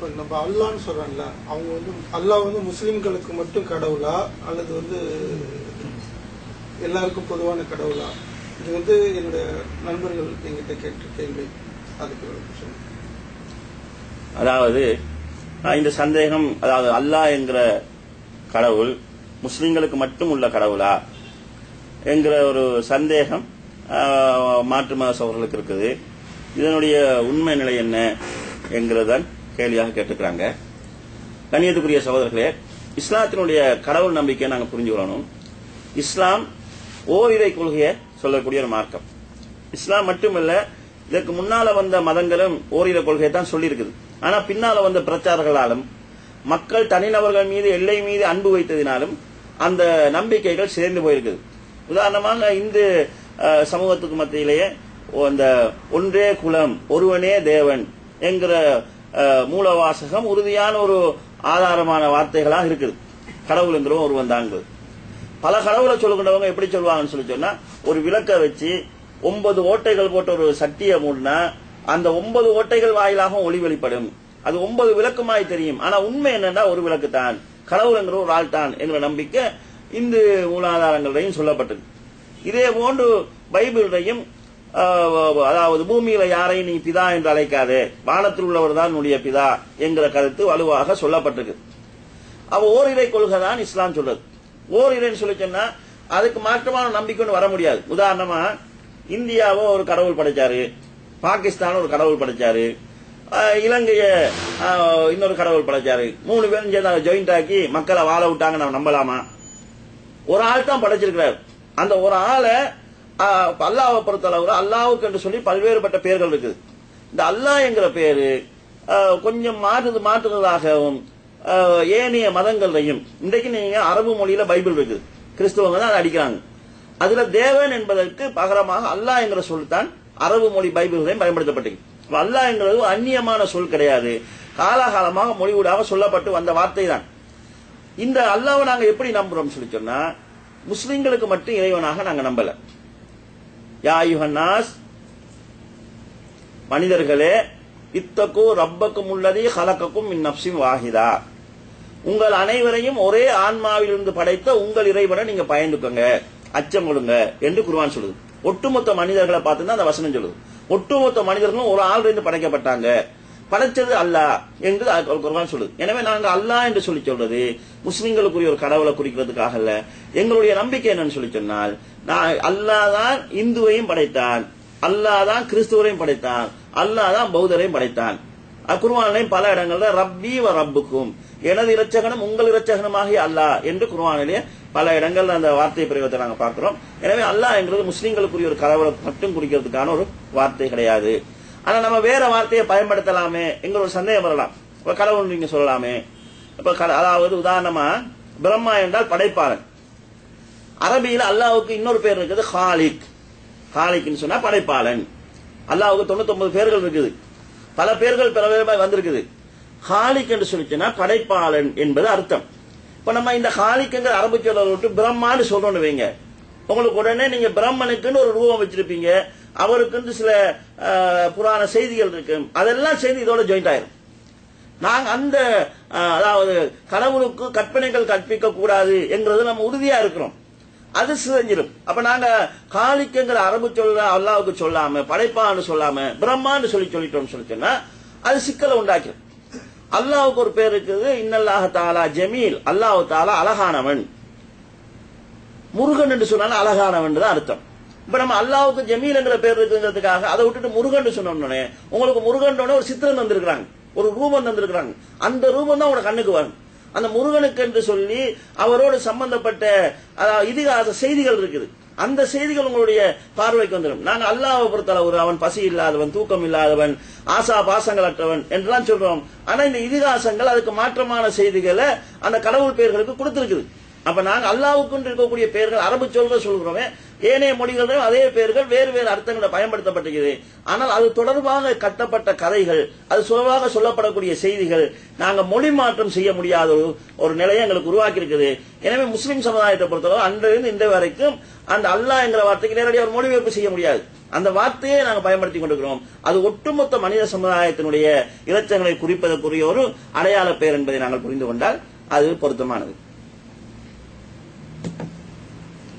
இப்ப நம்ம அல்லான்னு சொல்கிறோம்ல அவங்க வந்து அல்லாஹ் வந்து முஸ்லிம்களுக்கு மட்டும் கடவுளா? அல்லது வந்து எல்லாருக்கும் பொதுவான கடவுளா? இது வந்து என்னுடைய நண்பர்கள் எங்கிட்ட கேட்ட கேள்வி அதுக்கு அதாவது இந்த சந்தேகம் அதாவது அல்லாஹ் என்கிற கடவுள் முஸ்லிம்களுக்கு மட்டும் உள்ள கடவுளா? என்கிற ஒரு சந்தேகம் மாற்று மத சோழர்களுக்கு இருக்குது. இதனுடைய உண்மை நிலை என்ன என்கிறதான் கேள்வியாக கேட்டுக்கிறாங்க. கண்ணியத்துக்குரிய சகோதரர்களே இஸ்லாத்தினுடைய கடவுள் நம்பிக்கையை நாங்கள் புரிஞ்சுக்கணும் இஸ்லாம் ஓரிரை கொள்கையை சொல்லக்கூடிய ஒரு மார்க்கம். இஸ்லாம் மட்டுமல்ல இதற்கு முன்னால வந்த மதங்களும் ஓரிரை கொள்கையை தான் சொல்லியிருக்குது. ஆனா பின்னால வந்த பிரச்சாரங்களாலும் மக்கள் தனிநபர்கள் மீது எல்லை மீது அன்பு வைத்ததினாலும் அந்த நம்பிக்கைகள் சேர்ந்து போயிருக்குது. உதாரணமாக இந்து சமூகத்துக்கு மத்தியிலேயே அந்த ஒன்றே குலம் ஒருவனே தேவன் என்கிற மூலவாசகம் உறுதியான ஒரு ஆதாரமான வார்த்தைகளாக இருக்குது. கடவுளுங்கிற ஒருவன் தாங்கிறது பல கடவுளை சொல்லுகின்றவங்க எப்படி சொல்லுவாங்கன்னு சொல்லி சொன்னா ஒரு விளக்க வச்சு ஒன்பது ஓட்டைகள் போட்ட ஒரு சக்தியை மூடினா அந்த ஒன்பது ஓட்டைகள் வாயிலாக ஒளி வெளிப்படும். அது ஒன்பது விளக்குமாய் தெரியும். ஆனா உண்மை என்னன்னா ஒரு விளக்கு தான். கடவுளுங்கிற ஒரு ஆள் தான் என்ற நம்பிக்கை இந்து மூலாதாரங்களையும் சொல்லப்பட்டது. இதே போன்று பைபிளையும் அதாவது பூமியில யாரையும் நீ பிதா என்று அழைக்காது. வானத்தில் உள்ளவர் தான் உன்னுடைய பிதா என்கிற கருத்து வலுவாக சொல்லப்பட்டிருக்கு. அவ ஓரிரை கொள்கை தான் இஸ்லாம் சொல்றது. ஓரிரைன்னு சொல்லி சொன்னா அதுக்கு மாற்றமான நம்பிக்கைன்னு வர முடியாது. உதாரணமா இந்தியாவோ ஒரு கடவுள் படைச்சாரு. பாகிஸ்தான் ஒரு கடவுள் படைச்சாரு. இலங்கைய இன்னொரு கடவுள் படைச்சாரு. மூணு பேரும் சேர்ந்து ஜாயிண்ட் ஆக்கி மக்களை வாழ விட்டாங்க நம்ம நம்பலாமா? ஒரு ஆள் தான் படைச்சிருக்கிறார். அந்த ஒரு ஆளை அல்லாவை பொறுத்தளவுல அல்லாவுக்கு என்று சொல்லி பல்வேறுபட்ட பெயர்கள் இருக்குது. இந்த அல்லாஹ் என்கிற பேரு கொஞ்சம் மாற்றுது மாற்றுறதாகவும் ஏனைய மதங்களையும் இன்றைக்கு நீங்க அரபு மொழியில பைபிள் இருக்குது. கிறிஸ்துவங்க தான் அதை அடிக்கிறாங்க. அதுல தேவன் என்பதற்கு பகரமாக அல்லாஹ் என்கிற சொல் தான் அரபு மொழி பைபிள்களையும் பயன்படுத்தப்பட்டது. அல்லாஹ் என்கிறது அந்நியமான சொல் கிடையாது. காலாகாலமாக மொழிவூடாக சொல்லப்பட்டு வந்த வார்த்தை தான். இந்த அல்லாவை நாங்க எப்படி நம்புறோம் சொல்லி சொன்னா முஸ்லிம்களுக்கு மட்டும் இறைவனாக நாங்க நம்பல. யாயுஹன்னாஸ் மனிதர்களே இத்தக்கும் ரப்பக்கும் உள்ளதே ஹலக்கக்கும் மின் வாகிதா உங்கள் அனைவரையும் ஒரே ஆன்மாவிலிருந்து படைத்த உங்கள் இறைவனை நீங்க பயந்துக்கோங்க அச்சம் கொடுங்க என்று குருவான் சொல்லுது. ஒட்டுமொத்த மனிதர்களை பார்த்துதான் அந்த வசனம் சொல்லுது. ஒட்டுமொத்த மனிதர்களும் ஒரு ஆள் இருந்து படைக்கப்பட்டாங்க. படைச்சது அல்லாஹ் என்று அது குர்ஆன் சொல்லுது. எனவே நாங்கள் அல்லாஹ் என்று சொல்லி சொல்றது முஸ்லிம்களுக்குரிய ஒரு கடவுளை குறிக்கிறதுக்காக அல்ல. எங்களுடைய நம்பிக்கை என்னன்னு சொல்லி சொன்னால் நான் அல்லாஹ் தான் இந்துவையும் படைத்தான் அல்லாஹ் தான் கிறிஸ்துவரையும் படைத்தான் அல்லாஹ் தான் பௌத்தரையும் படைத்தான். குர்வானிலையும் பல இடங்கள்ல ரப்பி வ ரப்புக்கும் எனது இரட்சகனும் உங்கள் இரட்சகனுமாகிய அல்லாஹ் என்று குர்வானிலே பல இடங்கள்ல அந்த வார்த்தை பிரயோகத்தை நாங்கள் பார்க்கிறோம். எனவே அல்லாஹ் என்கிறது முஸ்லிம்களுக்குரிய ஒரு கடவுளை மட்டும் குறிக்கிறதுக்கான ஒரு வார்த்தை கிடையாது. ஆனா நம்ம வேற வார்த்தையை பயன்படுத்தலாமே எங்க ஒரு சந்தேகம் வரலாம். இப்ப கடவுள் நீங்க சொல்லலாமே. இப்ப அதாவது உதாரணமா பிரம்மா என்றால் படைப்பாளன். அரபியில் அல்லாவுக்கு இன்னொரு பேர் இருக்குது ஹாலிக். ஹாலிக்னு சொன்னா படைப்பாளன். அல்லாவுக்கு தொண்ணூத்தி பேர்கள் இருக்குது. பல பேர்கள் பல பேர் வந்திருக்குது. ஹாலிக் என்று சொல்லிச்சுன்னா படைப்பாளன் என்பது அர்த்தம். இப்ப நம்ம இந்த ஹாலிக்குங்கிற அரபு சொல்ல விட்டு பிரம்மான்னு சொல்றோம்னு வைங்க. உங்களுக்கு உடனே நீங்க பிரம்மனுக்குன்னு ஒரு ரூபம் வச்சிருப்பீங்க. அவருக்கு வந்து சில புராண செய்திகள் இருக்கு. அதெல்லாம் சேர்ந்து இதோட ஜாயிண்ட் ஆயிரும். நாங்க அந்த அதாவது கடவுளுக்கு கற்பனைகள் கற்பிக்க கூடாது என்கிறது நம்ம உறுதியா இருக்கிறோம். அது சிதைஞ்சிடும் அப்ப நாங்க காலிக்குங்கிற அரபு சொல்ல அல்லாவுக்கு சொல்லாம படைப்பான்னு சொல்லாம பிரம்மான்னு சொல்லி சொல்லிட்டோம்னு சொல்லி சொன்னா அது சிக்கலை உண்டாக்கிடும் அல்லாவுக்கு ஒரு பேர் இருக்குது இன்னல்லாஹ தாலா ஜமீல். அல்லாஹ் தாலா அழகானவன். முருகன் என்று சொன்னாலும் அழகானவன் தான் அர்த்தம். இப்ப நம்ம அல்லாவுக்கு ஜமீல்ங்கிற பேர் இருக்குங்கிறதுக்காக அதை விட்டுட்டு முருகன் சொன்னோம்னே உங்களுக்கு முருகன் ஒரு சித்திரன் தந்திருக்கிறாங்க. ஒரு ரூபம் தந்திருக்கிறாங்க. அந்த ரூபம் தான் உங்களோட கண்ணுக்கு வரும். அந்த முருகனுக்கு என்று சொல்லி அவரோடு சம்பந்தப்பட்ட அதாவது இதிகாச செய்திகள் இருக்குது. அந்த செய்திகள் உங்களுடைய பார்வைக்கு வந்துடும். நாங்க அல்லாவை பொறுத்தளவு அவன் பசி இல்லாதவன் தூக்கம் இல்லாதவன் ஆசா பாசங்களற்றவன் என்றெல்லாம் சொல்றோம். ஆனா இந்த இதிகாசங்கள் அதுக்கு மாற்றமான செய்திகளை அந்த கடவுள் பெயர்களுக்கு கொடுத்திருக்குது. அப்ப நாங்க அல்லாவுக்கு இருக்கக்கூடிய பெயர்கள் அரபு சொல்ற சொல்கிறோமே ஏனைய மொழிகளிலும் அதே பெயர்கள் வேறு வேறு அர்த்தங்களை பயன்படுத்தப்பட்டிருக்கிறது. ஆனால் அது தொடர்பாக கட்டப்பட்ட கதைகள் அது சுலபாக சொல்லப்படக்கூடிய செய்திகள் நாங்கள் மொழி மாற்றம் செய்ய முடியாத ஒரு ஒரு நிலையை எங்களுக்கு உருவாக்கி இருக்குது எனவே முஸ்லீம் சமுதாயத்தை பொறுத்தவரை அன்றிலிருந்து இந்த வரைக்கும் அந்த அல்லாஹ் என்கிற வார்த்தைக்கு நேரடியாக ஒரு மொழிபெயர்ப்பு செய்ய முடியாது. அந்த வார்த்தையை நாங்கள் பயன்படுத்தி கொண்டிருக்கிறோம். அது ஒட்டுமொத்த மனித சமுதாயத்தினுடைய இலச்சங்களை குறிப்பதற்குரிய ஒரு அடையாள பெயர் என்பதை நாங்கள் புரிந்து கொண்டால் அது பொருத்தமானது.